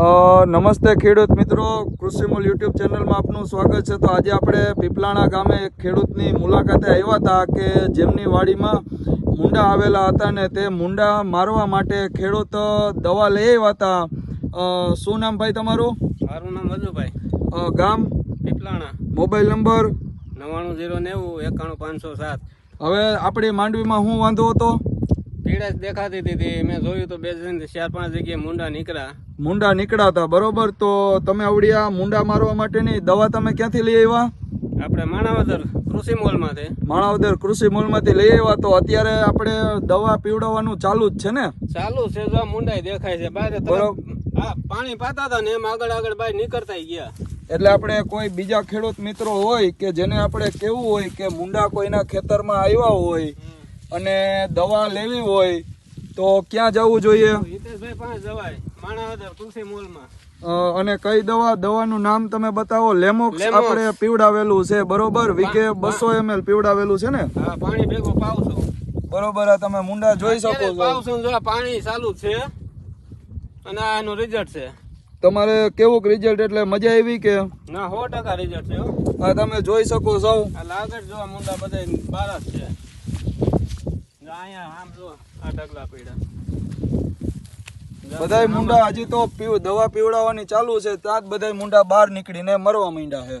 નમસ્તે ખેડૂત મિત્રો. કૃષિમૂલ યુટ્યુબ ચેનલમાં આપનું સ્વાગત છે. તો આજે આપણે પીપલાણા ગામે એક ખેડૂતની મુલાકાતે આવ્યા હતા કે જેમની વાડીમાં મુંડા આવેલા હતા ને તે મુંડા મારવા માટે ખેડૂત દવા લઈ આવ્યા હતા. શું નામ ભાઈ તમારું? મારું નામ મધુભાઈ. ગામ? પીપલાણા. Mobile number? નવ્વાણું જીરો નેવું એકાણું પાંચસો સાત. હવે આપણી માંડવીમાં શું વાંધો હતો? પીડા દેખાતી હતી મેં જોયું તો બે ચાર પાંચ જગ્યાએ મુંડા નીકળ્યા. મુંડા નીકળ્યા હતા બરોબર તો તમે આવડ્યા મુંડા મારવા માટેની દવા તમે ક્યાંથી લઈ આવ્યા? આપણે માણાવદર કૃષિ મોલમાંથી. માણાવદર કૃષિ મોલમાંથી લઈ આવ્યા. તો અત્યારે આપણે દવા પીવડાવવાનું ચાલુ જ છે ને? ચાલુ છે જો મુંડાઈ દેખાય છે. બહાર પાણી પાતા હતા ને એમ આગળ આગળ બહાર નીકળતા ગયા. એટલે આપણે કોઈ બીજા ખેડૂત મિત્રો હોય કે જેને આપણે કેવું હોય કે મુંડા કોઈના ખેતરમાં આવ્યા હોય અને દવા લેવી હોય તો ક્યાં જવું જોઈએ? હિતેશભાઈ પાંચ જવાય માણાવદર કૃષિ મોલમાં. અને કઈ દવા દવાનું નામ તમે બતાવો? લેમોક્સ. આપણે પીવડાવેલું છે બરોબર? વીકે બસો એમએલ પીવડાવેલું છે ને? પાણી ભેગો પાવશું બરોબર આ તમે મુંડા જોઈ શકો છો. જો પાણી ચાલુ છે અને આ એનું રિઝલ્ટ છે. તમારે કેવું રિઝલ્ટ એટલે મજા આવી કે? ના સો ટકા રિઝલ્ટ છે આ તમે જોઈ શકો છો. આ લાગત જો મુંડા બધા બાર છે. બધાય મુંડા હજી તો દવા પીવડાવવાની ચાલુ છે ત્યાં બધા મુંડા બહાર નીકળીને મરવા માંડ્યા છે.